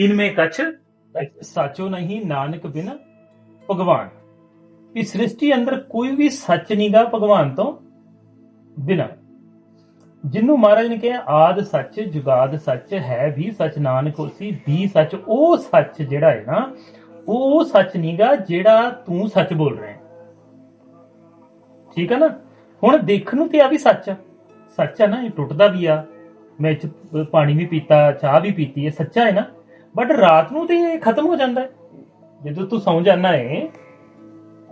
इनमें ਕਛ ਸਾਚੋ ਨਹੀਂ ਨਾਨਕ ਬਿਨ ਭਗਵਾਨ ਇਸ ਸ੍ਰਿਸ਼ਟੀ ਅੰਦਰ ਕੋਈ ਵੀ ਸੱਚ ਨਹੀਂਗਾ ਭਗਵਾਨ ਤੋਂ ਬਿਨਾ ਜਿੰਨੂੰ ਮਹਾਰਾਜ ਨੇ ਕਿਹਾ ਆਦ ਸੱਚ ਜੁਗਾਦ ਸੱਚ ਹੈ ਵੀ ਸੱਚ ਨਾਨਕ ਉਸੀ ਵੀ ਸੱਚ ਉਹ ਸੱਚ ਜਿਹੜਾ ਹੈ ਨਾ ਉਹ ਸੱਚ ਨਹੀਂਗਾ ਜਿਹੜਾ ਤੂੰ ਸੱਚ ਬੋਲ ਰਿਹਾ ਠੀਕ ਹੈ ਨਾ ਹੁਣ ਦੇਖਣ ਨੂੰ ਤੇ ਆ ਵੀ ਸੱਚ ਸੱਚ ਹੈ ਨਾ ਇਹ ਟੁੱਟਦਾ ਵੀ ਆ ਮੈਂ ਪਾਣੀ ਵੀ ਪੀਤਾ ਚਾਹ ਵੀ ਪੀਤੀ ਇਹ ਸੱਚਾ ਹੈ ਨਾ ਬਟ ਰਾਤ ਨੂੰ ਤੇ ਇਹ ਖਤਮ ਹੋ ਜਾਂਦਾ ਹੈ ਜਦੋਂ ਤੂੰ ਸੌਂ ਜਾਂਦਾ ਹੈ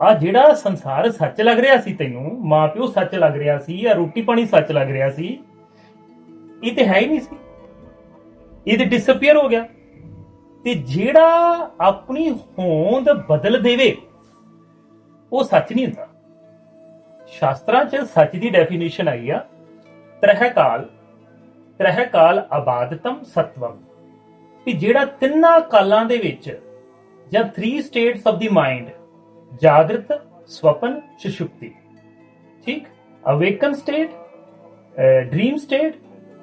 ਆ ਜਿਹੜਾ ਸੰਸਾਰ ਸੱਚ ਲੱਗ ਰਿਹਾ ਸੀ ਤੈਨੂੰ ਮਾਪਿਓ ਸੱਚ ਲੱਗ ਰਿਹਾ ਸੀ ਆ ਰੋਟੀ ਪਾਣੀ ਸੱਚ ਲੱਗ ਰਿਹਾ ਸੀ ਇਹ ਤੇ ਹੈ ਹੀ ਨਹੀਂ ਸੀ ਇਹ ਤੇ ਡਿਸਪੀਅਰ ਹੋ ਗਿਆ ਤੇ ਜਿਹੜਾ ਆਪਣੀ ਹੋਂਦ ਬਦਲ ਦੇਵੇ ਉਹ ਸੱਚ ਨਹੀਂ ਹੁੰਦਾ ਸ਼ਾਸਤਰਾਂ 'ਚ ਸੱਚ ਦੀ ਡੈਫੀਨੇਸ਼ਨ ਆਈ ਆ ਤ੍ਰਹਿ ਕਾਲ ਤ੍ਰਹਿ ਕਾਲ ਆਬਾਦਤਮ ਸਤਵੰ ਕਿ ਜਿਹੜਾ ਤਿੰਨਾਂ ਕਾਲਾਂ ਦੇ ਵਿੱਚ ਜਾਂ 3 ਸਟੇਟਸ ਆਫ ਦੀ ਮਾਈਂਡ ਜਾਗਰਤ ਸਵਪਨ ਸੁਸ਼ੁਪਤੀ ਠੀਕ ਅਵੇਕਨ ਸਟੇਟ ਡ੍ਰੀਮ ਸਟੇਟ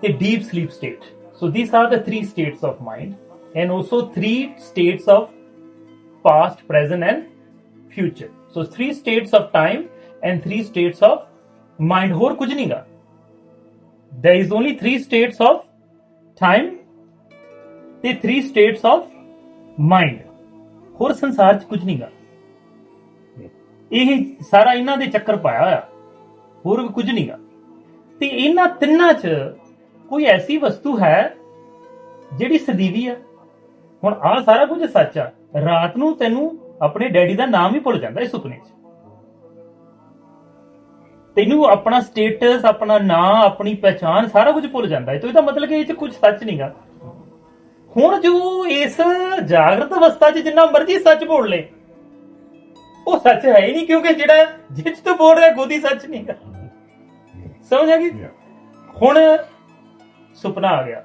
ਤੇ deep sleep state so these are the 3 states of mind and also 3 states of past present and future so three states of time and three states of mind ਹੋਰ ਕੁਝ ਨਹੀਂਗਾ there is only three states of time ਤੇ 3 states of mind ਹੋਰ ਸੰਸਾਰ 'ਚ ਕੁਝ ਨਹੀਂਗਾ ਇਹ ਸਾਰਾ ਇਹਨਾਂ ਦੇ ਚੱਕਰ ਪਾਇਆ ਹੋਇਆ ਹੋਰ ਵੀ ਕੁਝ ਨਹੀਂਗਾ ਤੇ ਇਹਨਾਂ ਤਿੰਨਾਂ 'ਚ ਕੋਈ ਐਸੀ ਵਸਤੂ ਹੈ ਜਿਹੜੀ ਸਦੀਵੀ ਆ ਹੁਣ ਆ ਸਾਰਾ ਕੁਝ ਸੱਚ ਆ ਰਾਤ ਨੂੰ ਤੈਨੂੰ ਆਪਣੇ ਡੈਡੀ ਦਾ ਨਾਮ ਹੀ ਭੁੱਲ ਜਾਂਦਾ ਇਸ ਸੁਪਨੇ 'ਚ ਤੈਨੂੰ ਆਪਣਾ ਸਟੇਟਸ ਆਪਣਾ ਨਾਂ ਆਪਣੀ ਪਛਾਣ ਸਾਰਾ ਕੁਝ ਭੁੱਲ ਜਾਂਦਾ ਹੈ ਤੋ ਇਹਦਾ ਮਤਲਬ ਕਿ ਇਹ 'ਚ ਕੁਝ ਸੱਚ ਨਹੀਂਗਾ ਹੁਣ ਜੋ ਇਸ ਜਾਗਰਤ ਅਵਸਥਾ 'ਚ ਜਿੰਨਾ ਮਰਜ਼ੀ ਸੱਚ ਬੋਲ ਲੈ ਉਹ ਸੱਚ ਹੈ ਹੀ ਨਹੀਂ ਕਿਉਂਕਿ ਜਿਹੜਾ ਜਿੱਚ ਤੋਂ ਬੋਲ ਰਿਹਾ ਗੋਦੀ ਸੱਚ ਨਹੀਂ ਹੈ ਸਮਝ ਆ ਗਈ ਹੁਣ ਸੁਪਨਾ ਆ ਗਿਆ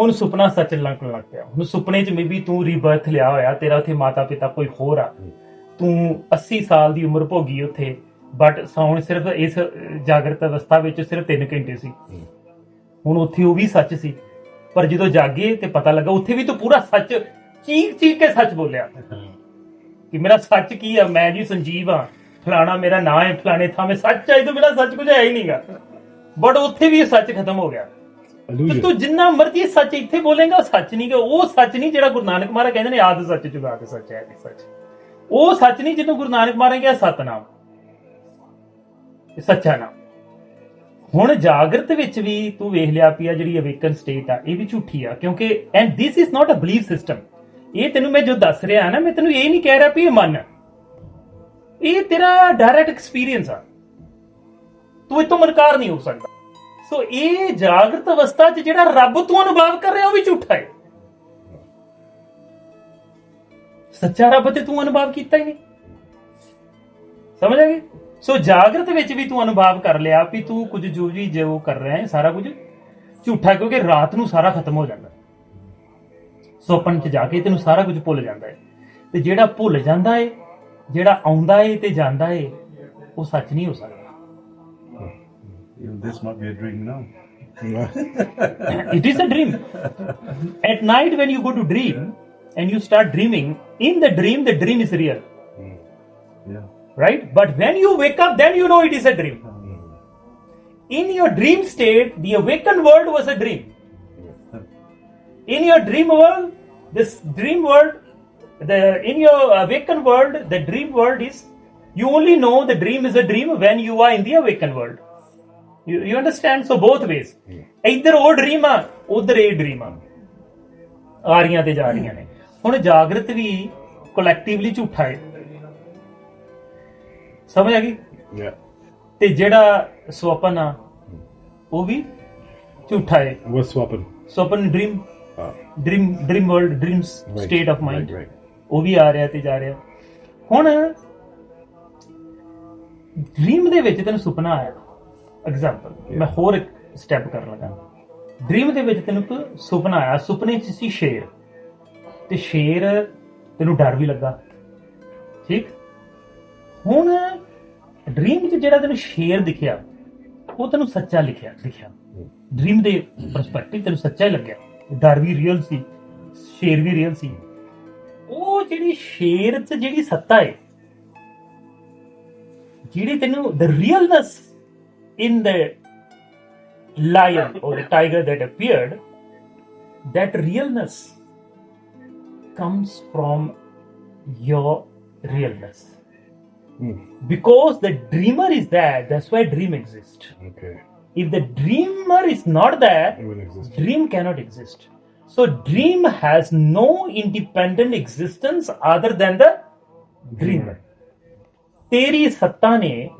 ਹੁਣ ਸੁਪਨਾ ਸੱਚ ਲੱਗਣ ਲੱਗ ਪਿਆ ਹੁਣ ਸੁਪਨੇ 'ਚ ਮੇਬੀ ਤੂੰ ਰੀਬਰਥ ਲਿਆ ਹੋਇਆ ਤੇਰਾ ਉੱਥੇ ਮਾਤਾ ਪਿਤਾ ਕੋਈ ਹੋਰ ਆ mm. ਤੂੰ 80 ਸਾਲ ਦੀ ਉਮਰ ਭੋਗੀ ਉੱਥੇ ਬਟ ਸੌਣ ਸਿਰਫ ਇਸ ਜਾਗਰਤ ਅਵਸਥਾ ਵਿੱਚ ਸਿਰਫ 3 ਘੰਟੇ ਸੀ mm. ਹੁਣ ਉੱਥੇ ਉਹ ਵੀ ਸੱਚ ਸੀ ਪਰ ਜਦੋਂ ਜਾਗੇ ਤੇ ਪਤਾ ਲੱਗਾ ਉੱਥੇ ਵੀ ਤੂੰ ਪੂਰਾ ਸੱਚ ਚੀਕ ਚੀਕ ਕੇ ਸੱਚ ਬੋਲਿਆ ਕਿ ਮੇਰਾ ਸੱਚ ਕੀ ਆ ਮੈਂ ਜੀ ਸੰਜੀਵ ਆ ਫਲਾਣਾ ਮੇਰਾ ਨਾਂ ਹੈ ਫਲਾਣੇ ਥਾਂ ਮੈਂ ਸੱਚ ਆ ਤੋਂ ਬਿਨਾ ਸੱਚ ਕੁਝ ਹੈ ਹੀ ਨਹੀਂਗਾ ਬਟ ਉੱਥੇ ਵੀ ਇਹ ਸੱਚ ਖਤਮ ਹੋ ਗਿਆ ਤੇ ਤੂੰ ਜਿੰਨਾ ਮਰਜ਼ੀ ਸੱਚ ਇੱਥੇ ਬੋਲੇਗਾ ਸੱਚ ਨਹੀਂ ਕਿ ਉਹ ਸੱਚ ਨਹੀਂ ਜਿਹੜਾ ਗੁਰੂ ਨਾਨਕ ਮਹਾਰਾਜ ਕਹਿੰਦੇ ਨੇ ਆਦ ਸੱਚ ਚੁਗਾ ਕੇ ਸੱਚ ਹੈ ਤੇ ਸੱਚ ਉਹ ਸੱਚ ਨਹੀਂ ਜਿਹਨੂੰ ਗੁਰੂ ਨਾਨਕ ਮਹਾਰਾਜ ਕਹਿੰਦੇ ਸਤਨਾਮ ਇਹ ਸੱਚਾ ਨਾਮ ਹੁਣ ਜਾਗਰਤ ਵਿੱਚ ਵੀ ਤੂੰ ਵੇਖ ਲਿਆ ਪਿਆ ਜਿਹੜੀ ਅਵੇਕਨ ਸਟੇਟ ਆ ਇਹ ਵੀ ਝੂਠੀ ਆ ਕਿਉਂਕਿ and this is not a belief system ਇਹ ਤੈਨੂੰ ਮੈਂ ਜੋ ਦੱਸ ਰਿਹਾ ਆ ਨਾ ਮੈਂ ਤੈਨੂੰ ਇਹ ਨਹੀਂ ਕਹਿ ਰਿਹਾ ਵੀ ਇਹ ਮੰਨ ਇਹ ਤੇਰਾ ਡਾਇਰੈਕਟ ਐਕਸਪੀਰੀਅੰਸ ਆ ਤੂੰ ਇਤੋਂ ਮਨਕਾਰ ਨਹੀਂ ਹੋ ਸਕਦਾ ਸੋ ਇਹ ਜਾਗਰਤ ਅਵਸਥਾ 'ਚ ਜਿਹੜਾ ਰੱਬ ਤੂੰ ਅਨੁਭਵ ਕਰ ਰਿਹਾ ਉਹ ਵੀ ਝੂਠਾ ਹੈ ਸੱਚਾ ਰੱਬ ਤੇ ਤੂੰ ਅਨੁਭਵ ਕੀਤਾ ਹੀ ਨਹੀਂ ਸਮਝ ਆ ਗਈ ਸੋ ਜਾਗਰਤ ਵਿੱਚ ਵੀ ਤੂੰ ਅਨੁਭਵ ਕਰ ਲਿਆ ਵੀ ਤੂੰ ਕੁਝ ਜੋ ਵੀ ਜੋ ਕਰ ਰਿਹਾ ਹੈ ਸਾਰਾ ਕੁਝ ਝੂਠਾ ਕਿਉਂਕਿ ਰਾਤ ਨੂੰ ਸਾਰਾ ਖਤਮ ਹੋ ਜਾਂਦਾ ਸੁਪਨ 'ਚ ਜਾ ਕੇ ਤੈਨੂੰ ਸਾਰਾ ਕੁਝ ਭੁੱਲ ਜਾਂਦਾ ਹੈ ਤੇ ਜਿਹੜਾ ਭੁੱਲ ਜਾਂਦਾ ਹੈ ਜਿਹੜਾ ਆਉਂਦਾ ਹੈ ਤੇ ਜਾਂਦਾ ਹੈ ਉਹ ਸੱਚ ਨਹੀਂ ਹੋ ਸਕਦਾ in this may be a dream now it is a dream at night when you go to dream and you start dreaming in the dream the dream is real yeah right? But when you wake up, then you know it is a dream. In your dream state, the awakened world was a dream. In your dream world, this dream world, the in your awakened world, the dream world is you only know the dream is a dream when you are in the awakened world. You, you understand? So both ways. Either old dream or ਉਧਰ dream ਆ ਆ ਰਹੀਆਂ ਤੇ ਜਾ ਰਹੀਆਂ ਨੇ ਹੁਣ ਜਾਗਰਤ ਵੀ collectively ਝੂਠਾ ਹੈ ਸਮਝ ਆ ਗਈ ਤੇ ਜਿਹੜਾ ਸੁਪਨ ਆ ਉਹ ਵੀ ਝੂਠਾ ਹੈ ਉਹ ਸੁਪਨ ਸੁਪਨ dream dream dream world dreams state of mind ਉਹ ਵੀ ਆ ਰਿਹਾ ਤੇ ਜਾ ਰਿਹਾ ਹੁਣ ਡ੍ਰੀਮ ਦੇ ਵਿੱਚ ਤੈਨੂੰ ਸੁਪਨਾ ਆਇਆ ਐਗਜ਼ਾਮਪਲ ਮੈਂ ਹੋਰ ਇੱਕ ਸਟੈਪ ਕਰਨ ਲੱਗਾ ਡ੍ਰੀਮ ਦੇ ਵਿੱਚ ਤੈਨੂੰ ਇੱਕ ਸੁਪਨਾ ਆਇਆ ਸੁਪਨੇ 'ਚ ਸੀ ਸ਼ੇਰ ਤੇ ਸ਼ੇਰ ਤੈਨੂੰ ਡਰ ਵੀ ਲੱਗਾ ਠੀਕ ਹੁਣ ਡ੍ਰੀਮ 'ਚ ਜਿਹੜਾ ਤੈਨੂੰ ਸ਼ੇਰ ਦਿਖਿਆ ਉਹ ਤੈਨੂੰ ਸੱਚਾ ਲਿਖਿਆ ਦਿਖਿਆ ਡ੍ਰੀਮ ਦੇ ਪਰਸਪੈਕਟਿਵ ਤੈਨੂੰ ਸੱਚਾ ਹੀ ਲੱਗਿਆ ਡਰ ਵੀ ਰੀਅਲ ਸੀ ਸ਼ੇਰ ਵੀ ਰੀਅਲ ਸੀ ਉਹ ਜਿਹੜੀ ਸ਼ੇਰ 'ਚ ਜਿਹੜੀ ਸੱਤਾ ਹੈ ਜਿਹੜੀ ਤੈਨੂੰ the realness in the lion or the tiger that appeared that realness comes from your realness Because the dreamer is there, that's why dream exists. Okay. If the dreamer is not there, dream cannot exist. So dream has no independent existence other than the dreamer. Teri Sattane,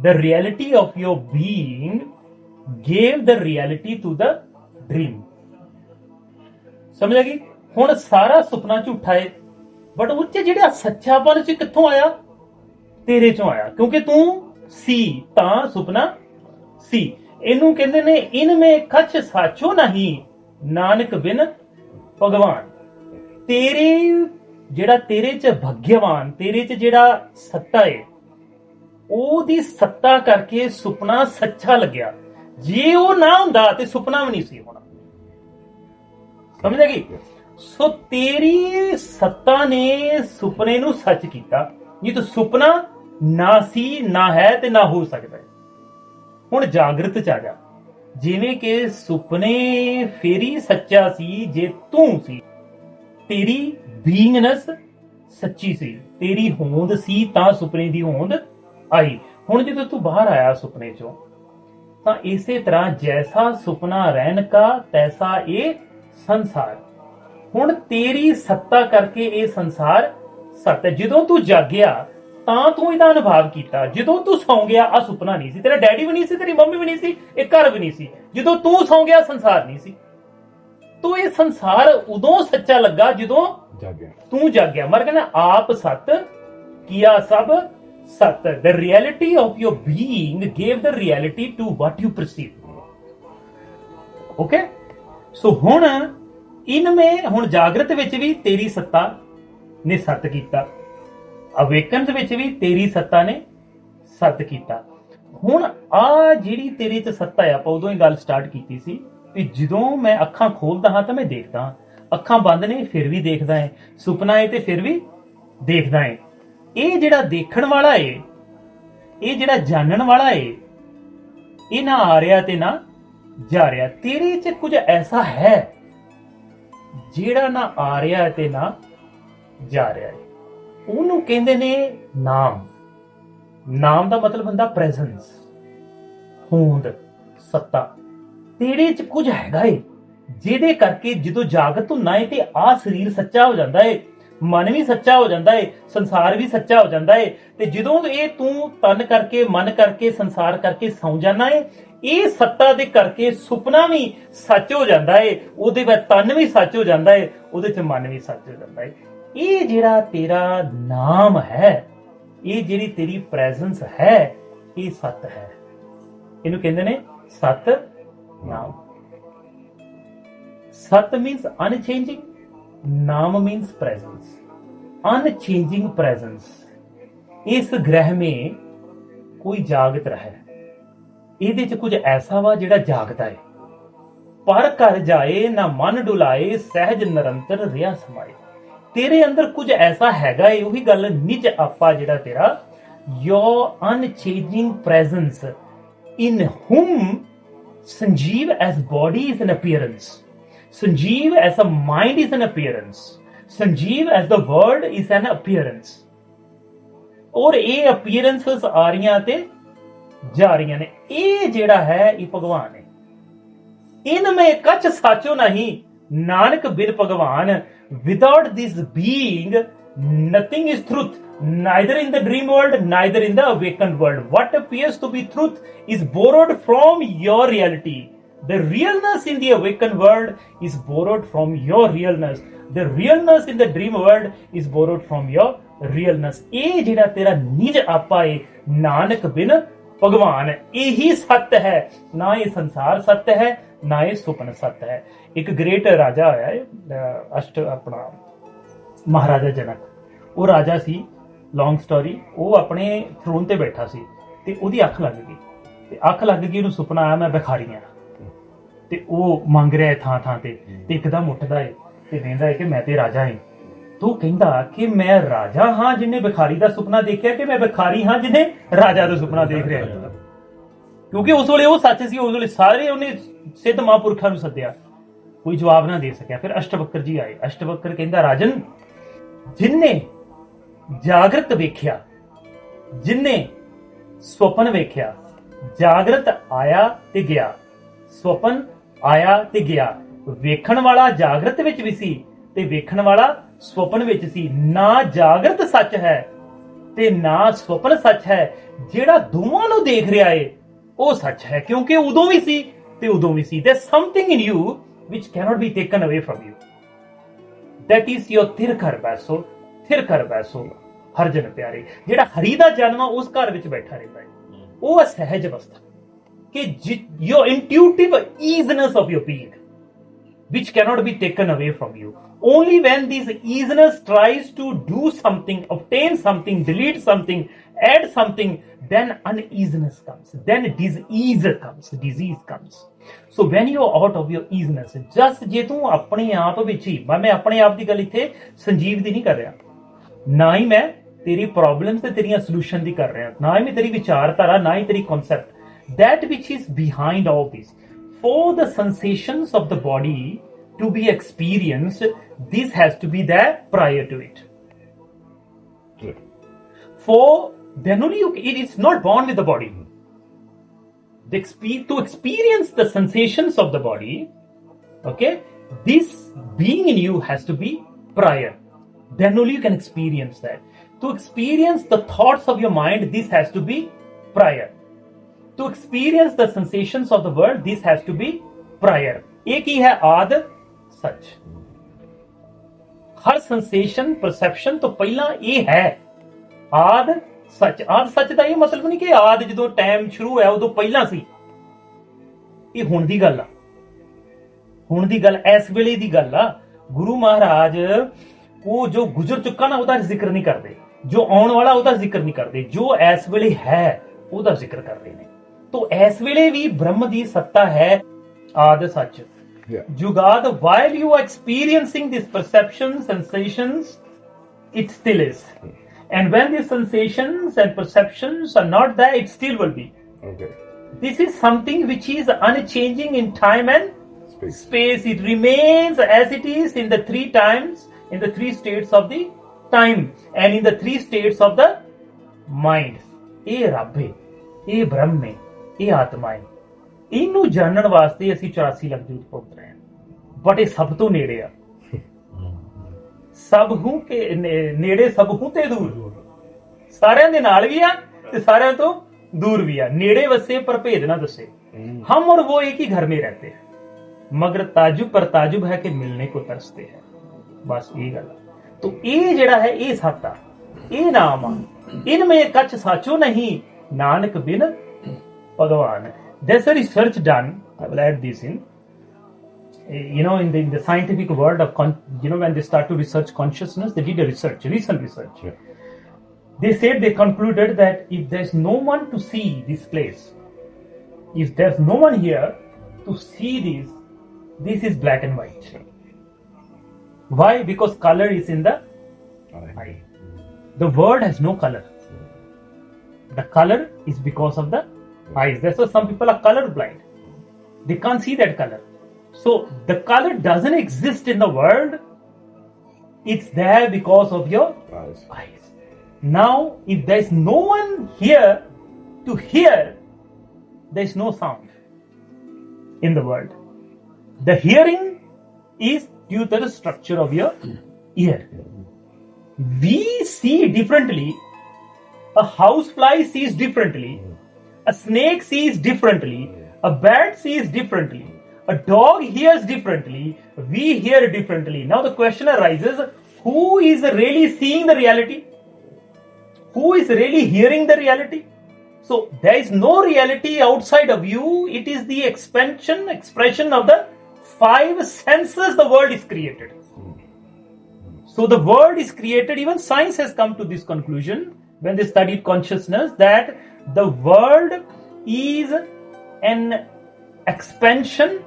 the reality of your being, gave the reality to the dream. ਸਮਝ ਆ ਗਈ ਹੁਣ ਸਾਰਾ ਸੁਪਨਾ ਝੂਠਾ ਏ but ਉੱਚੇ ਜਿਹੜਾ ਸੱਚਾਪਨ ਸੀ ਕਿੱਥੋਂ ਆਇਆ ਤੇਰੇ ਚੋਂ ਆਇਆ ਕਿਉਂਕਿ ਤੂੰ ਸੀ ਤਾਂ ਸੁਪਨਾ ਸੀ ਇਹਨੂੰ ਕਹਿੰਦੇ ਨੇ ਇਨ ਮੇ ਖਚ ਸਾਚੋ ਨਹੀਂ ਨਾਨਕ ਬਿਨ ਭਗਵਾਨ ਤੇਰੇ ਜਿਹੜਾ ਤੇਰੇ ਚ ਭਗਵਾਨ ਤੇਰੇ ਚ ਜਿਹੜਾ ਸੱਤਾ ਏ ਉਹਦੀ ਸੱਤਾ ਕਰਕੇ ਸੁਪਨਾ ਸੱਚਾ ਲੱਗਿਆ ਜੇ ਉਹ ਨਾ ਹੁੰਦਾ ਤੇ ਸੁਪਨਾ ਵੀ ਨਹੀਂ ਸੀ ਹੋਣਾ ਸਮਝ ਗਈ ਸੋ ਤੇਰੀ ਸੱਤਾ ਨੇ ਸੁਪਨੇ ਨੂੰ ਸੱਚ ਕੀਤਾ ਇਹ ਤਾਂ ਸੁਪਨਾ ਨਾ ਸੀ ਨਾ ਹੈ ਤੇ ਨਾ ਹੋ ਸਕਦਾ ਹੁਣ ਜਾਗਰਤ ਚ ਆ ਜਾ ਜਿਵੇਂ ਕਿ ਸੁਪਨੇ ਫੇਰੀ ਸੱਚਾ ਸੀ ਜੇ ਤੂੰ ਸੀ ਤੇਰੀ ਬੀਇੰਗਨੈਸ ਸੱਚੀ ਸੀ ਤੇਰੀ ਹੋਂਦ ਸੀ ਤਾਂ ਸੁਪਨੇ ਦੀ ਹੋਂਦ ਆਈ ਹੁਣ ਜਦੋਂ ਤੂੰ ਬਾਹਰ ਆਇਆ ਸੁਪਨੇ ਚੋਂ ਤਾਂ ਇਸੇ ਤਰ੍ਹਾਂ ਜੈਸਾ ਸੁਪਨਾ ਰਹਿਣ ਕਾ ਤੈਸਾ ਇਹ ਸੰਸਾਰ ਹੁਣ ਤੇਰੀ ਸੱਤਾ ਕਰਕੇ ਇਹ ਸੰਸਾਰ ਸੱਤ ਹੈ ਜਦੋਂ ਤੂੰ ਜਾਗਿਆ ਤਾਂ ਤੂੰ ਇਹਦਾ ਅਨੁਭਵ ਕੀਤਾ ਜਦੋਂ ਤੂੰ ਸੌਂ ਗਿਆ ਆ ਸੁਪਨਾ ਨਹੀਂ ਸੀ ਤੇਰਾ ਡੈਡੀ ਵੀ ਨਹੀਂ ਸੀ ਤੇਰੀ ਮੰਮੀ ਵੀ ਨਹੀਂ ਸੀ ਇਹ ਘਰ ਵੀ ਨਹੀਂ ਸੀ ਜਦੋਂ ਤੂੰ ਸੌਂ ਗਿਆ ਸੰਸਾਰ ਨਹੀਂ ਸੀ ਤੂੰ ਇਹ ਸੰਸਾਰ ਉਦੋਂ ਸੱਚਾ ਲੱਗਾ ਜਦੋਂ ਜਾਗਿਆ ਤੂੰ ਜਾਗਿਆ ਮਰ ਕਹਿੰਦਾ ਆਪ ਸਤ ਕੀਆ ਸਭ ਸਤ the reality of your being gave the reality to what you perceive okay so ਹੁਣ ਇਨਮੇ ਹੁਣ ਜਾਗਰਤ ਵਿੱਚ ਵੀ ਤੇਰੀ ਸੱਤਾ ਨੇ ਸੱਤ ਕੀਤਾ ਅਵੇਕਨਸ ਵਿੱਚ ਵੀ ਤੇਰੀ ਸੱਤਾ ਨੇ ਸੱਤ ਕੀਤਾ ਹੁਣ ਆ ਜਿਹੜੀ ਤੇਰੀ ਤੇ ਸੱਤਾ ਆ ਆਪਾਂ ਉਦੋਂ ਹੀ ਗੱਲ ਸਟਾਰਟ ਕੀਤੀ ਸੀ ਕਿ ਜਦੋਂ ਮੈਂ ਅੱਖਾਂ ਖੋਲਦਾ ਹਾਂ ਤਾਂ ਮੈਂ ਦੇਖਦਾ ਹਾਂ ਅੱਖਾਂ ਬੰਦ ਨੇ ਫਿਰ ਵੀ ਦੇਖਦਾ ਹੈ ਸੁਪਨਾ ਹੈ ਤੇ ਫਿਰ ਵੀ ਦੇਖਦਾ ਹੈ ਇਹ ਜਿਹੜਾ ਦੇਖਣ ਵਾਲਾ ਏ ਇਹ ਜਿਹੜਾ ਜਾਣਨ ਵਾਲਾ ਏ ਇਹ ਨਾ ਆ ਰਿਹਾ ਤੇ ਨਾ ਜਾ ਰਿਹਾ ਤੇਰੀ 'ਚ ਕੁਝ ਐਸਾ ਹੈ ਜਿਹੜਾ ਨਾ ਆ ਰਿਹਾ ਤੇ ਨਾ ਜਾ ਰਿਹਾ ਉਹਨੂੰ ਕਹਿੰਦੇ ਨੇ ਨਾਮ ਨਾਮ ਦਾ ਮਤਲਬ ਹੁੰਦਾ ਪ੍ਰੈਜ਼ੈਂਸ ਹੋਂਦ ਸੱਤਾ ਤੇਰੇ 'ਚ ਕੁਝ ਹੈਗਾ ਏ ਜਿਹਦੇ ਕਰਕੇ ਜਦੋਂ ਜਾਗਤ ਹੁੰਦਾ ਏ ਤੇ ਆ ਸਰੀਰ ਸੱਚਾ ਹੋ ਜਾਂਦਾ ਏ ਮਨ ਵੀ ਸੱਚਾ ਹੋ ਜਾਂਦਾ ਏ ਸੰਸਾਰ ਵੀ ਸੱਚਾ ਹੋ ਜਾਂਦਾ ਏ ਤੇ ਜਦੋਂ ਇਹ ਤੂੰ ਤਨ ਕਰਕੇ ਮਨ ਕਰਕੇ ਸੰਸਾਰ ਕਰਕੇ ਸੌ ਜਾਣਾ ਏ ਇਹ ਸੱਤਾ ਦੇ ਕਰਕੇ ਸੁਪਨਾ ਵੀ ਸੱਚ ਹੋ ਜਾਂਦਾ ਏ ਉਹਦੇ ਵਿੱਚ ਤਨ ਵੀ ਸੱਚ ਹੋ ਜਾਂਦਾ ਏ ਉਹਦੇ 'ਚ ਮਨ ਵੀ ਸੱਚ ਹੋ ਜਾਂਦਾ ਏ ਇਹ ਜਿਹੜਾ ਤੇਰਾ ਨਾਮ ਹੈ ਇਹ ਜਿਹੜੀ ਤੇਰੀ ਪ੍ਰੈਜ਼ੈਂਸ ਹੈ ਇਹ ਸਤ ਹੈ ਇਹਨੂੰ ਕਹਿੰਦੇ ਨੇ ਸਤ ਨਾਮ ਸਤ ਮੀਨਸ ਅਨਚੇਂਜਿੰਗ ਨਾਮ ਮੀਨਸ ਪ੍ਰੈਜ਼ੈਂਸ ਅਨਚੇਂਜਿੰਗ ਪ੍ਰੈਜ਼ੈਂਸ ਇਸ ਗ੍ਰਹਿ ਮੇ ਕੋਈ ਜਾਗਤ ਰਹੇ ਇਹਦੇ ਚ ਕੁਝ ਐਸਾ ਵਾ ਜਿਹੜਾ ਜਾਗਦਾ ਹੈ ਪਰ ਕਰ ਜਾਏ ਨਾ ਮਨ ਡੁਲਾਏ ਸਹਿਜ ਨਿਰੰਤਰ ਰਿਆ ਸਮਾਏ ਤੇਰੇ ਅੰਦਰ ਕੁਝ ਐਸਾ ਹੈਗਾ ਏ ਉਹੀ ਗੱਲ ਨਿਜ ਆਪਾ ਜਿਹੜਾ ਤੇਰਾ ਯੋ ਅਨਚੇਜਿੰਗ ਪ੍ਰੈਜ਼ੈਂਸ ਇਨ ਹਮ Sanjeev as body is an appearance Sanjeev as a mind is an appearance Sanjeev as the world is an appearance ਔਰ ਇਹ ਅਪੀਅਰੈਂਸਸ ਆ ਰਹੀਆਂ ਤੇ ਜਾ ਰਹੀਆਂ ਨੇ ਇਹ ਜਿਹੜਾ ਹੈ ਇਹ ਭਗਵਾਨ ਹੈ ਇਨ ਮੇ ਕਛ ਸਾਚੋ ਨਹੀਂ ਨਾਨਕ ਬਿਨ ਭਗਵਾਨ without this being nothing is truth neither in the dream world neither in the awakened world what appears to be truth is borrowed from your reality the realness in the awakened world is borrowed from your realness the realness in the dream world is borrowed from your realness ਇਹ ਜਿਹੜਾ ਤੇਰਾ ਨਿਜ ਆਪਾ ਏ ਨਾਨਕ ਬਿਨ ਭਗਵਾਨ ਇਹੀ ਸੱਤ ਹੈ ਨਾ ਇਹ ਸੰਸਾਰ ਸੱਤ ਹੈ ਨਾ ਇਹ ਸੁਪਨ ਸੱਤ ਹੈ ਇੱਕ ਗ੍ਰੇਟ ਰਾਜਾ ਆਇਆ ਅਸ਼ਟ ਆਪਣਾ ਮਹਾਰਾਜਾ ਜਨਕ ਉਹ ਰਾਜਾ ਸੀ ਲੌਂਗ ਸਟੋਰੀ ਉਹ ਆਪਣੇ ਥਰੋਨ ਤੇ ਬੈਠਾ ਸੀ ਤੇ ਉਹਦੀ ਅੱਖ ਲੱਗ ਗਈ ਤੇ ਅੱਖ ਲੱਗ ਗਈ ਉਹਨੂੰ ਸੁਪਨਾ ਆਇਆ ਮੈਂ ਬਖਾਰੀਆਂ ਆ ਤੇ ਉਹ ਮੰਗ ਰਿਹਾ ਥਾਂ ਥਾਂ ਤੇ ਤੇ ਇੱਕਦਮ ਉੱਠਦਾ ਏ ਤੇ ਕਹਿੰਦਾ ਏ ਕਿ ਮੈਂ ਤੇ ਰਾਜਾ ਹਾਂ ਤੂੰ ਕਹਿੰਦਾ ਕਿ ਮੈਂ ਰਾਜਾ ਹਾਂ ਜਿਨੇ ਬਖਾਰੀ ਦਾ ਸੁਪਨਾ ਦੇਖਿਆ ਕਿ ਮੈਂ ਬਖਾਰੀ ਹਾਂ ਜਿਨੇ ਰਾਜਾ ਦਾ ਸੁਪਨਾ ਦੇਖ ਰਿਹਾ ਕਿਉਂਕਿ ਉਸ ਵੇਲੇ ਉਹ ਸੱਚ ਸੀ ਉਸ ਵੇਲੇ ਸਾਰੇ ਉਹਨੇ ਸਿੱਧ ਮਹਾਂਪੁਰਖਾਂ ਨੂੰ ਸੱਦਿਆ ਕੋਈ ਜਵਾਬ ਨਾ ਦੇ ਸਕਿਆ ਫਿਰ ਅਸ਼ਟਵਕਰ ਜੀ ਆਏ ਅਸ਼ਟਵਕਰ ਕਹਿੰਦਾ ਰਾਜਨ ਜਿਨਨੇ ਜਾਗਰਤ ਵੇਖਿਆ ਜਿਨਨੇ ਸੁਪਨ ਵੇਖਿਆ ਜਾਗਰਤ ਆਇਆ ਤੇ ਗਿਆ ਸੁਪਨ ਆਇਆ ਤੇ ਗਿਆ ਵੇਖਣ ਵਾਲਾ ਜਾਗਰਤ ਵਿੱਚ ਵੀ ਸੀ ਤੇ ਵੇਖਣ ਵਾਲਾ ਸੁਪਨ ਵਿੱਚ ਸੀ ਨਾ ਜਾਗਰਤ ਸੱਚ ਹੈ ਤੇ ਨਾ ਸੁਪਨ ਸੱਚ ਹੈ ਜਿਹੜਾ ਦੋਵਾਂ ਨੂੰ ਦੇਖ ਰਿਹਾ ਏ ਉਹ ਸੱਚ ਹੈ ਕਿਉਂਕਿ ਉਦੋਂ ਵੀ ਸੀ ਤੇ ਉਦੋਂ ਵੀ ਸੀ ਦੇ something in you which cannot be taken away from you. That is your Tirkhar Baso, Tirkhar Baso, harjan pyare. ਜਿਹੜਾ ਹਰੀ ਦਾ ਜਨਮ ਉਸ ਘਰ ਵਿੱਚ ਬੈਠਾ ਰਹਿੰਦਾ ਹੈ ਉਹ ਹੈ ਸਹਿਜ ਅਵਸਥਾ ਕਿ your intuitive easiness of your being which cannot be taken away from you only when this easiness tries to do something obtain something delete something add something, then uneasiness comes, then disease comes, disease comes. So when you out of your easiness just ਜੇ ਤੂੰ ਆਪਣੇ ਆਪ ਵਿੱਚ ਹੀ ਮੈਂ ਆਪਣੇ ਆਪ ਦੀ ਗੱਲ ਇੱਥੇ ਸੰਜੀਵ ਦੀ ਨਹੀਂ ਕਰ ਰਿਹਾ ਨਾ ਹੀ ਮੈਂ ਤੇਰੀ ਪ੍ਰੋਬਲਮਸ ਤੇ ਤੇਰੀਆਂ ਸੋਲੂਸ਼ਨ ਦੀ ਕਰ ਰਿਹਾ ਨਾ ਹੀ ਮੈਂ ਤੇਰੀ ਵਿਚਾਰਧਾਰਾ ਨਾ ਹੀ ਤੇਰੀ concept that which is behind all this for the sensations of the body to be experienced this has to be there prior to it for then only you, it's not born with the body. The to experience the sensations of the body, okay, this being in you has to be prior. Then only you can experience that. To experience the thoughts of your mind, this has to be prior. To experience the sensations of the world, this has to be prior. एक ही है आद सच हर sensation perception तो पहला ये है आद ਸੱਚ ਆਦ ਸੱਚ ਦਾ ਇਹ ਮਤਲਬ ਨਹੀਂ ਕਿ ਆਦ ਜਦੋਂ ਟਾਈਮ ਸ਼ੁਰੂ ਹੋਇਆ ਉਦੋਂ ਪਹਿਲਾਂ ਸੀ ਇਹ ਹੁਣ ਦੀ ਗੱਲ ਆ ਹੁਣ ਦੀ ਗੱਲ ਇਸ ਵੇਲੇ ਦੀ ਗੱਲ ਆ ਗੁਰੂ ਮਹਾਰਾਜ ਉਹ ਜੋ ਗੁਜ਼ਰ ਚੁੱਕਾ ਨਾ ਉਹਦਾ ਜ਼ਿਕਰ ਨਹੀਂ ਕਰਦੇ ਜੋ ਆਉਣ ਵਾਲਾ ਉਹਦਾ ਜ਼ਿਕਰ ਨਹੀਂ ਕਰਦੇ ਜੋ ਇਸ ਵੇਲੇ ਹੈ ਉਹਦਾ ਜ਼ਿਕਰ ਕਰਦੇ ਨੇ ਤੋਂ ਇਸ ਵੇਲੇ ਵੀ ਬ੍ਰਹਮ ਦੀ ਸੱਤਾ ਹੈ ਆਦ ਸੱਚ ਜੁਗਾਦ while you are experiencing this perception sensations it still is hmm. And when these sensations and perceptions are not there, it still will be. Okay. This is something which is unchanging in time and space. space. It remains as it is in the three times, in the three states of the time, and in the three states of the mind. ਇਹ ਰੱਬ ਹੈ ਇਹ ਬ੍ਰਹਮ ਹੈ ਇਹ ਆਤਮਾ ਹੈ ਇਹਨੂੰ ਜਾਣਨ ਵਾਸਤੇ ਅਸੀਂ 84 ਲਫ਼ਜ਼ ਉਪਭੋਗ ਰਹੇ ਹਾਂ ਬਟ ਇਹ ਸਭ ਤੋਂ ਨੇੜੇ ਆ ਸਭ ਹੂ ਕੇ ਨੇੜੇ ਸਭ ਹੂ ਤੇ ਦੂਰ ਸਾਰਿਆਂ ਦੇ ਨਾਲ ਵੀ ਆ ਤੇ ਸਾਰਿਆਂ ਤੋਂ ਦੂਰ ਵੀ ਆ ਨੇੜੇ ਵਸੇ ਪਰ ਭੇਦ ਨਾ ਦੱਸੇ ਹਮ ਔਰ ਵੋ ਇੱਕ ਹੀ ਘਰ ਮੇ ਰਹਤੇ ਹੈ ਮਗਰ ਤਾਜੂ ਪਰ ਤਾਜੂ ਹੈ ਕਿ ਮਿਲਨੇ ਕੋ ਤਰਸਤੇ ਹੈ ਬਸ ਇਹ ਗੱਲ ਤੋ ਇਹ ਜਿਹੜਾ ਹੈ ਇਹ ਸੱਤਾ ਇਹ ਨਾਮ ਆ ਇਨ ਮੇ ਕੱਚ ਸਾਚੋ ਨਹੀਂ ਨਾਨਕ ਬਿਨ ਭਗਵਾਨ ਦੇਸ research done I will add this in you know, in the, in the scientific world of, con- you know, when they start to research consciousness, they did a research, recent research. Yeah. They said they concluded that if there's no one to see this place, if there's no one here to see this, this is black and white. Yeah. Why? Because color is in the eye. The word has no color. The color is because of the eyes. That's why some people are color blind. They can't see that color so the color doesn't exist in the world. It's there because of your eyes. eyes. Now, if there is no one here to hear, there is no sound in the world. The hearing is due to the structure of your ear. We see differently. A housefly sees differently. A snake sees differently. A bat sees differently a dog hears differently, we hear differently. Now the question arises who is really seeing the reality? Who is really hearing the reality? So there is no reality outside of you, it is the expansion, expression of the five senses the world is created. So the world is created, even science has come to this conclusion when they studied consciousness that the world is an expansion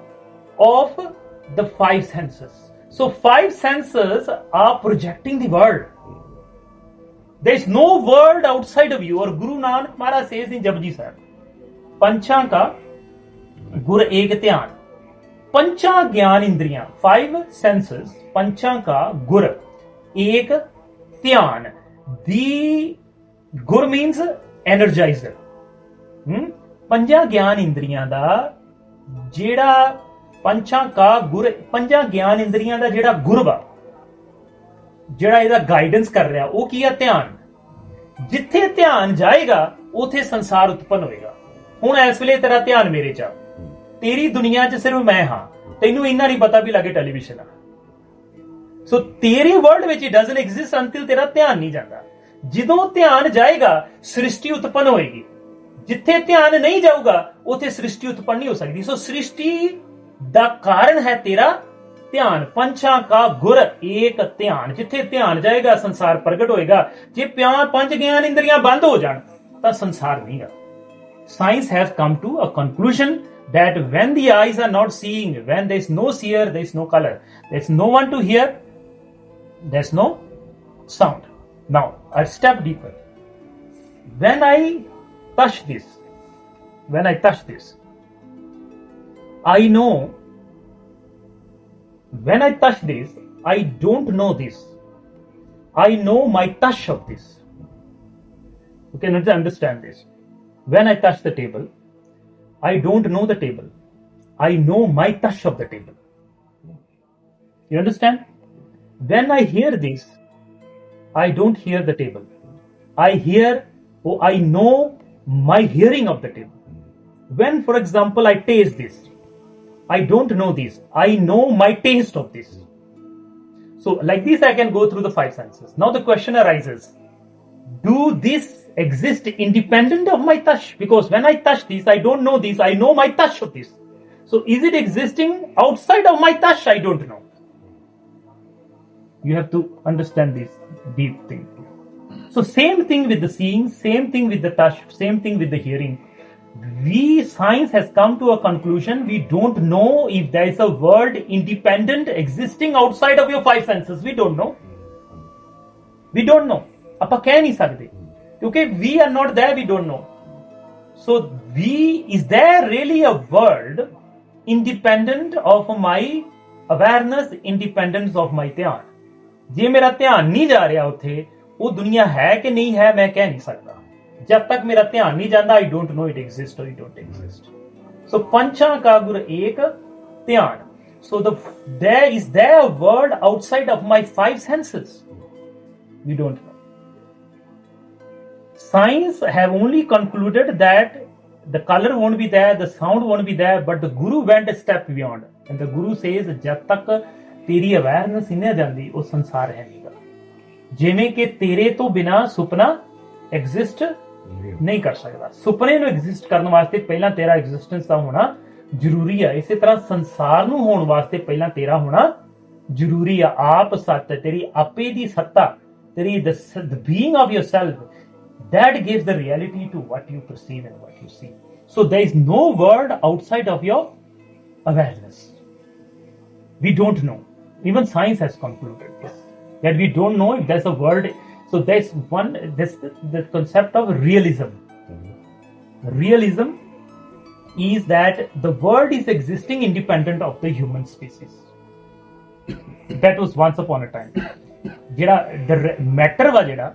of the five senses. So, five senses are projecting the world. There is no world outside of you, or Guru Nanak Mara says in Japji Sahib, Pancha ka Gur Ek Dhyan. Pancha Gyan Indriya. five senses, Pancha ka Gur Ek Dhyan. The Gur means energizer. Hmm? Pancha Gyan Indriya da. ਜਿਹੜਾ ਪੰਛਾਂ ਕਾ ਗੁਰ ਪੰਜਾਂ ਗਿਆਨ ਇੰਦਰੀਆਂ ਦਾ ਜਿਹੜਾ ਗੁਰਬ ਆ ਜਿਹੜਾ ਇਹਦਾ guidance ਕਰ ਰਿਹਾ ਉਹ ਕੀ ਆ ਧਿਆਨ ਜਿੱਥੇ ਧਿਆਨ ਜਾਏਗਾ ਉਥੇ ਸੰਸਾਰ ਉਤਪਨ ਹੋਏਗਾ ਹੁਣ ਇਸ ਵੇਲੇ ਤੇਰਾ ਧਿਆਨ ਮੇਰੇ 'ਚ ਆ ਤੇਰੀ ਦੁਨੀਆ 'ਚ ਸਿਰਫ ਮੈਂ ਹਾਂ ਤੈਨੂੰ ਇੰਨਾ ਨਹੀਂ ਪਤਾ ਵੀ ਲੱਗੇ ਟੈਲੀਵਿਜ਼ਨ ਆ ਸੋ ਤੇਰੀ ਵਰਲਡ ਵਿੱਚ ਇਟ ਡਸਨਟ ਐਗਜ਼ਿਸਟ ਅੰਟਿਲ ਤੇਰਾ ਧਿਆਨ ਨਹੀਂ ਜਾਂਦਾ ਜਦੋਂ ਧਿਆਨ ਜਾਏਗਾ ਸ੍ਰਿਸ਼ਟੀ ਉਤਪਨ ਹੋਏਗੀ ਜਿੱਥੇ ਧਿਆਨ ਨਹੀਂ ਜਾਊਗਾ ਉਥੇ ਸ੍ਰਿਸ਼ਟੀ ਉਤਪਨ ਨਹੀਂ ਹੋ ਸਕਦੀ ਸੋ ਸ੍ਰਿਸ਼ਟੀ द कारण है तेरा ध्यान पंचा का गुर एक ध्यान जिथे ध्यान जाएगा संसार प्रगट होगा जे प्या पंच ज्ञान इंद्रियां बंद हो जाए ता संसार नहीं है science has come to a conclusion that when the eyes are not seeing when there is no seer there is no colour there is no one to hear there is no sound now I step deeper when I touch this when I touch this I know when I touch this, I don't know this. I know my touch of this. You can understand this. When I touch the table, I don't know the table. I know my touch of the table. You understand? When I hear this, I don't hear the table. I hear, oh, I know my hearing of the table. When, for example, I taste this, I don't know this. I know my taste of this. So, like this, I can go through the five senses. Now, the question arises Do this exist independent of my touch? Because when I touch this, I don't know this. I know my touch of this. So, is it existing outside of my touch? I don't know. You have to understand this deep thing. So, same thing with the seeing, same thing with the touch, same thing with the hearing we science has come to a conclusion we don't know if there is a world independent existing outside of your five senses we don't know we don't know ਆਪਾਂ keh nahi sakte kyunki we are not there we don't know so we is there really a world independent of my awareness independence of my dhyan ਜੇ mera dhyan nahi ja raha utthe ਉਹ duniya hai ke nahi hai main keh nahi sakta ਜਦ ਤੱਕ ਮੇਰਾ ਧਿਆਨ ਨਹੀਂ ਜਾਂਦਾ I don't know it exist or it don't exist so ਪੰਚਾਂ ਕਾ ਗੁਰ ਏਕ ਧਿਆਨ so the there is there a word outside of my five senses we don't know science have only concluded that the color won't be there the sound won't be there but the guru went a step beyond and the guru says ਜਦ ਤੱਕ ਤੇਰੀ awareness ਹੀ ਨਾ ਜਾਂਦੀ ਉਹ ਸੰਸਾਰ ਹੈ ਨਹੀਂਗਾ ਜਿਵੇਂ ਕਿ ਤੇਰੇ ਤੋਂ ਬਿਨਾ ਸੁਪਨਾ ਐਗਜ਼ਿਸਟ ਨਹੀਂ ਕਰ ਸਕਦਾ ਸੁਪਨੇ ਨੂੰ ਐਗਜ਼ਿਸਟ ਕਰਨ ਵਾਸਤੇ ਪਹਿਲਾਂ ਤੇਰਾ ਐਗਜ਼ਿਸਟੈਂਸ ਦਾ ਹੋਣਾ ਜ਼ਰੂਰੀ ਆ ਇਸੇ ਤਰ੍ਹਾਂ ਸੰਸਾਰ ਨੂੰ ਹੋਣ ਵਾਸਤੇ ਪਹਿਲਾਂ ਤੇਰਾ ਹੋਣਾ ਜ਼ਰੂਰੀ ਆ ਆਪ ਸੱਤ ਤੇਰੀ ਆਪੇ ਦੀ ਸੱਤਾ ਤੇਰੀ the being of yourself that gives the reality to what you perceive and what you see so there is no world outside of your awareness we don't know even science has concluded this that we don't know if there's a world So there's one this the concept of realism. Mm-hmm. Realism is that the world is existing independent of the human species. that was once upon a time. ਜਿਹੜਾ matter ਵਾ ਜਿਹੜਾ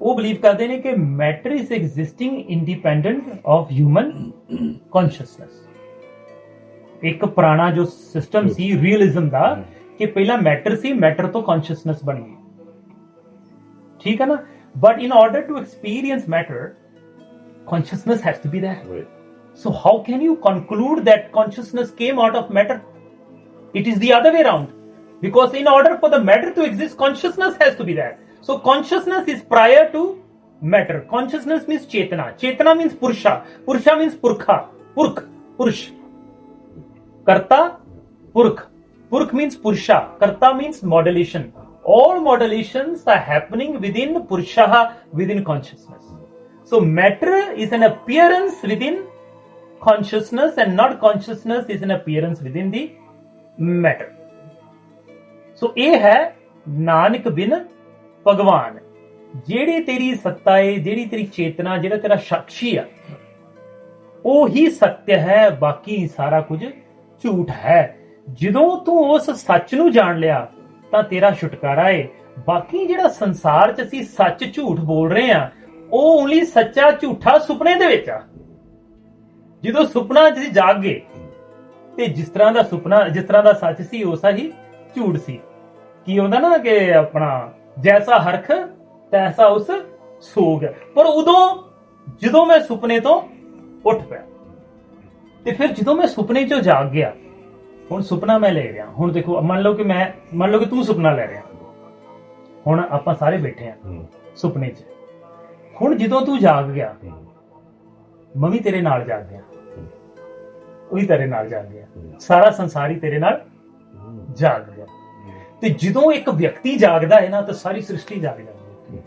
ਉਹ believe ਕਰਦੇ ਨੇ ਕਿ matter ਇਸ existing independent of human consciousness ਇੱਕ ਪੁਰਾਣਾ ਜੋ ਸਿਸਟਮ ਸੀ ਰੀਅਲਿਜ਼ਮ ਦਾ ਕਿ ਪਹਿਲਾਂ ਮੈਟਰ ਸੀ ਮੈਟਰ ਤੋਂ ਕੌਨਸ਼ੀਅਸਨੈਸ ਬਣ ਗਈ ठीक है ना but in order to experience matter consciousness has to be there. Right. So how can you conclude that consciousness came out of matter? It is the other way around. Because in order for the matter to exist, consciousness has to be there. So consciousness is prior to matter. Consciousness means chetana. Chetana means purusha. Purusha means purkha. Purk. Purush. Karta. Purk. Purk means purusha. Karta means modulation. all modulations are happening within Purushaha, within consciousness. So matter is an appearance within consciousness and not consciousness is an appearance within the matter. So ਇਹ ਹੈ ਨਾਨਕ ਬਿਨ ਭਗਵਾਨ ਜਿਹੜੀ ਤੇਰੀ ਸੱਤਾ hai ਜਿਹੜੀ ਤੇਰੀ ਚੇਤਨਾ ਜਿਹੜਾ ਤੇਰਾ ਸ਼ਕਤੀ ਆ ਉਹ ਹੀ satya ਹੈ ਬਾਕੀ ਸਾਰਾ ਕੁਝ ਝੂਠ ਹੈ ਜਦੋਂ ਤੂੰ ਉਸ ਸੱਚ ਨੂੰ ਜਾਣ ਲਿਆ ਤਾਂ ਤੇਰਾ ਛੁਟਕਾਰਾ ਏ ਬਾਕੀ ਜਿਹੜਾ ਸੰਸਾਰ 'ਚ ਅਸੀਂ ਸੱਚ ਝੂਠ ਬੋਲ ਰਹੇ ਆ ਉਹ ਓਨਲੀ ਸੱਚਾ ਝੂਠਾ ਸੁਪਨੇ ਦੇ ਵਿੱਚ ਆ ਜਦੋਂ ਸੁਪਨਾ 'ਚ ਤੁਸੀਂ ਜਾਗ ਗਏ ਤੇ ਜਿਸ ਤਰ੍ਹਾਂ ਦਾ ਸੁਪਨਾ ਜਿਸ ਤਰ੍ਹਾਂ ਦਾ ਸੱਚ ਸੀ ਉਸਾ ਹੀ ਝੂਠ ਸੀ ਕੀ ਹੁੰਦਾ ਨਾ ਕਿ ਆਪਣਾ ਜੈਸਾ ਹਰਖ ਤੈਸਾ ਉਸ ਸੋਗ ਪਰ ਉਦੋਂ ਜਦੋਂ ਮੈਂ ਸੁਪਨੇ ਤੋਂ ਉੱਠ ਪਿਆ ਤੇ ਫਿਰ ਜਦੋਂ ਮੈਂ ਸੁਪਨੇ ਚੋਂ ਜਾਗ ਗਿਆ ਹੁਣ ਸੁਪਨਾ ਮੈਂ ਲੈ ਰਿਹਾ ਹੁਣ ਦੇਖੋ ਮੰਨ ਲਓ ਕਿ ਮੈਂ ਮੰਨ ਲਓ ਕਿ ਤੂੰ ਸੁਪਨਾ ਲੈ ਰਿਹਾ ਹੁਣ ਆਪਾਂ ਸਾਰੇ ਬੈਠੇ ਆ ਸੁਪਨੇ 'ਚ ਹੁਣ ਜਦੋਂ ਤੂੰ ਜਾਗ ਗਿਆ ਮੈਂ ਵੀ ਤੇਰੇ ਨਾਲ ਜਾਗ ਗਿਆ ਉਹੀ ਤੇਰੇ ਨਾਲ ਜਾਗ ਗਿਆ ਸਾਰਾ ਸੰਸਾਰ ਹੀ ਤੇਰੇ ਨਾਲ ਜਾਗ ਗਿਆ ਤੇ ਜਦੋਂ ਇੱਕ ਵਿਅਕਤੀ ਜਾਗਦਾ ਹੈ ਨਾ ਤਾਂ ਸਾਰੀ ਸ੍ਰਿਸ਼ਟੀ ਜਾਗ ਜਾਂਦੀ ਹੈ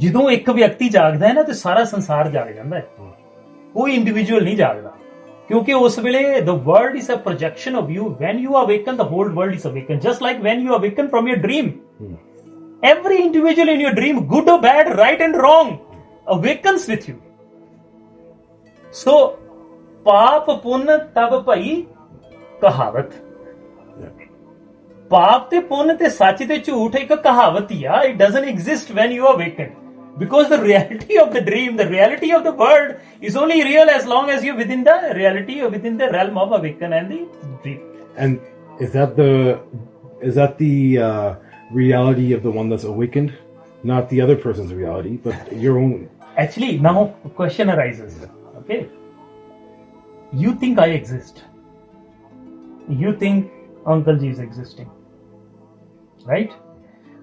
ਜਦੋਂ ਇੱਕ ਵਿਅਕਤੀ ਜਾਗਦਾ ਹੈ ਨਾ ਤੇ ਸਾਰਾ ਸੰਸਾਰ ਜਾਗ ਜਾਂਦਾ ਹੈ ਕੋਈ ਇੰਡੀਵਿਜੂਅਲ ਨਹੀਂ ਜਾਗਦਾ क्योंकि उस वेले the world is a projection of you when you awaken the whole world is awaken just like when you awaken from your dream every individual in your dream good और bad right and wrong awakens with you so पाप पुण्य तब भई कहावत पाप ते पुण्य ते सच ते झूठ एक कहावत ही आ it doesn't exist when you awaken because the reality of the dream, the reality of the world is only real as long as you're within the reality or within the realm of awaken and the dream. And is that the is that the uh, reality of the one that's awakened, not the other person's reality, but your own? Actually, now a question arises. Okay, you think I exist. You think Uncle G is existing, right?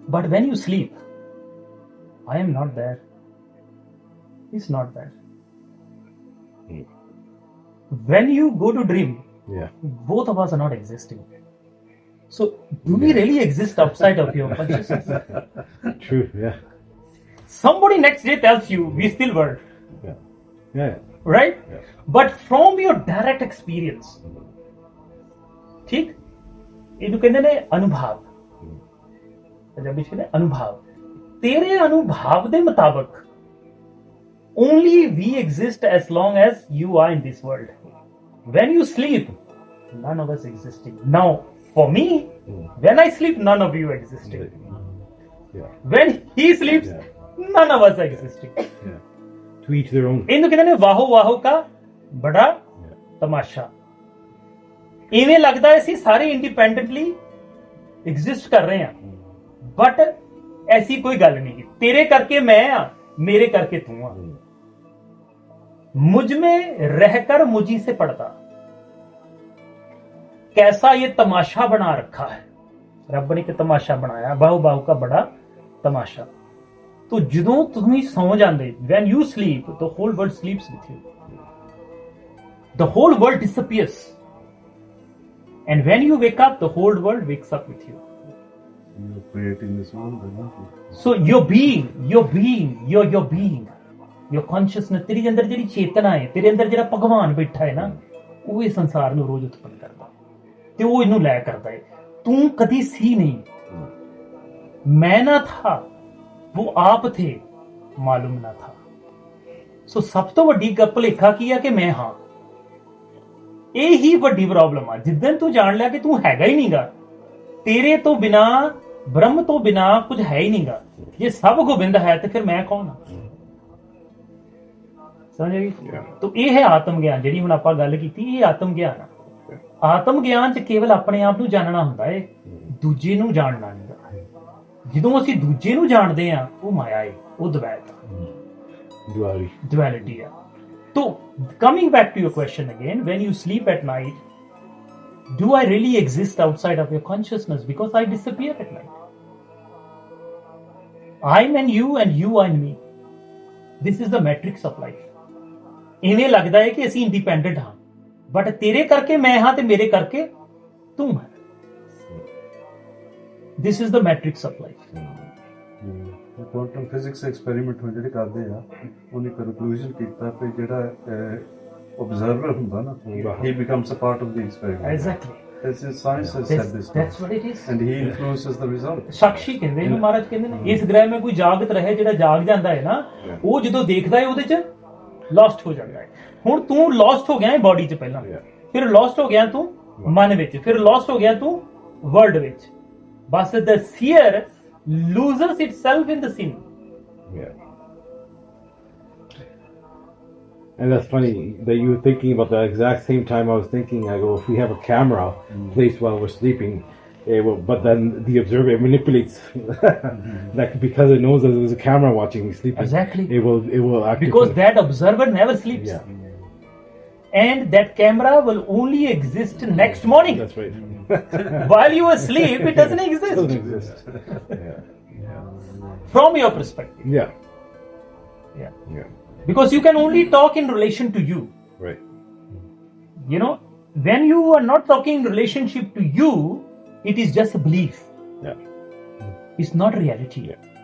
But when you sleep I am not there. He's not there. Hmm. When you go to dream, yeah. both of us are not existing. So, do yeah. we really exist outside of your consciousness? True, yeah. Somebody next day tells you we still were. Yeah. Yeah. Right? Yeah. But from your direct experience, mm-hmm. ठीक ये तो कहते हैं अनुभव Punjabi mm-hmm. कहते अनुभव ਤੇਰੇ ਅਨੁਭਵ ਦੇ ਮੁਤਾਬਕ only we exist as long as you are in this world when you sleep none of us existing now for me when i sleep none of you existing yeah. when he sleeps yeah. none of us are existing yeah. to each their own ਇਹਨੂੰ ਕਹਿੰਦੇ ਨੇ ਵਾਹੋ ਵਾਹੋ ਕਾ ਬੜਾ ਤਮਾਸ਼ਾ ਇਵੇਂ ਲੱਗਦਾ ਸੀ ਸਾਰੇ independently exist ਕਰ ਰਹੇ ਆ ਬਟ ऐसी कोई गल नहीं तेरे करके मैं ਆ मेरे करके तू आ हम्म। मुझ में रहकर मुझी से पढ़ता कैसा ये तमाशा बना रखा है रब ने के तमाशा बनाया बाहू बाहू का बड़ा तमाशा तो जो तुम सौ जाते when you sleep the whole world sleep the whole world disappears and when you wake up the whole world wakes up with you You create this world, right? So your being ਯੋ being ਯੋ ਯੋ being ਯੋ consciousness ਤੇਰੇ ਅੰਦਰ ਜਿਹੜੀ ਚੇਤਨਾ ਹੈ ਤੇਰੇ ਅੰਦਰ ਜਿਹੜਾ ਭਗਵਾਨ ਬੈਠਾ ਹੈ ਨਾ ਉਹ ਇਸ ਸੰਸਾਰ ਨੂੰ ਰੋਜ਼ ਉਤਪੰਨ ਕਰਦਾ ਤੇ ਉਹ ਇਹਨੂੰ ਲੈ ਕਰਦਾ ਹੈ ਤੂੰ ਕਦੀ ਸੀ ਨਹੀਂ ਮੈਂ ਨਾ ਥਾ ਉਹ ਆਪ ਥੇ ਮਾਲੂਮ ਨਾ ਥਾ ਸੋ ਸਭ ਤੋਂ ਵੱਡੀ ਭੁਲੇਖਾ ਕੀ ਹੈ ਕਿ ਮੈਂ ਹਾਂ ਇਹ ਹੀ ਵੱਡੀ ਪ੍ਰੋਬਲਮ ਆ ਜਿੱਦਨ ਤੂੰ ਜਾਣ ਲਿਆ ਕਿ ਤੂੰ ਹੈਗਾ ਹੀ ਨਹੀਂਗਾ ਤੇਰੇ ਤੋਂ ਬਿਨਾ ਬ੍ਰਹਮ ਤੋਂ ਬਿਨਾ ਕੁਝ ਹੈ ਹੀ ਨਹੀਂਗਾ ਜੇ ਸਭ ਗੋਬਿੰਦ ਹੈ ਤੇ ਫਿਰ ਮੈਂ ਕੌਣ ਹਾਂ ਸਮਝ ਗਈ ਤੋ ਇਹ ਹੈ ਆਤਮ ਗਿਆਨ ਜਿਹੜੀ ਹੁਣ ਆਪਾਂ ਗੱਲ ਕੀਤੀ ਇਹ ਆਤਮ ਗਿਆਨ ਆ ਆਤਮ ਗਿਆਨ ਚ ਕੇਵਲ ਆਪਣੇ ਆਪ ਨੂੰ ਜਾਣਨਾ ਹੁੰਦਾ ਏ ਦੂਜੇ ਨੂੰ ਜਾਣਨਾ ਨਹੀਂ ਜਦੋਂ ਅਸੀਂ ਦੂਜੇ ਨੂੰ ਜਾਣਦੇ ਆ ਉਹ ਮਾਇਆ ਏ ਉਹ ਦਵੈਤ ਦੁਆਲੀ ਡੁਆਲਿਟੀ ਆ ਤੋ coming back to your question again when you sleep at night do I really exist outside of your consciousness? Because I disappear at night. I'm and you and you and me. This is the matrix of life. ਇਵੇਂ ਲੱਗਦਾ ਹੈ ਕਿ ਅਸੀਂ independent ਹਾਂ but ਤੇਰੇ ਕਰਕੇ ਮੈਂ ਹਾਂ ਤੇ ਮੇਰੇ ਕਰਕੇ ਤੂੰ ਹੈ this is the matrix of life quantum physics experiment ਹੋ ਜਿਹੜੇ ਕਰਦੇ ਆ ਉਹਨੇ ਕਨਕਲੂਜਨ ਕੀਤਾ ਕਿ ਜਿਹੜਾ observer ਹੁੰਦਾ ਨਾ he becomes a part of the experiment exactly this is science has said this that's what it is and he influences the result ਸਾਖੀ ਕਹਿੰਦੇ ਨੇ ਮਹਾਰਾਜ ਕਹਿੰਦੇ ਨੇ mm. ਇਸ ਗ੍ਰਹਿ ਮੇ ਕੋਈ ਜਾਗਤ ਰਹੇ ਜਿਹੜਾ ਜਾਗ ਜਾਂਦਾ ਹੈ ਨਾ ਉਹ ਜਦੋਂ ਦੇਖਦਾ ਹੈ ਉਹਦੇ ਚ ਲਾਸਟ ਹੋ ਜਾਂਦਾ ਹੈ ਹੁਣ ਤੂੰ ਲਾਸਟ ਹੋ ਗਿਆ ਹੈ ਬਾਡੀ 'ਚ ਪਹਿਲਾਂ ਫਿਰ ਲਾਸਟ ਹੋ ਗਿਆ ਤੂੰ ਮਨ ਵਿੱਚ ਫਿਰ ਲਾਸਟ ਹੋ ਗਿਆ ਤੂੰ ਵਰਲਡ ਵਿੱਚ ਬਸ the seer loses itself in the scene yeah And that's funny that you were thinking about the exact same time I was thinking. I go, if we have a camera mm-hmm. placed while we're sleeping, eh, will, but then the observer manipulates, mm-hmm. like because it knows that there's a camera watching me sleeping. Exactly. It will. It will act. Because that observer never sleeps. Yeah. And that camera will only exist mm. next morning. That's right. while you asleep, it doesn't exist. Doesn't exist. yeah. yeah. From your perspective. Yeah. Yeah. Yeah because you can only talk in relation to you right you know when you are not talking in relationship to you it is just a belief yeah it's not reality yeah.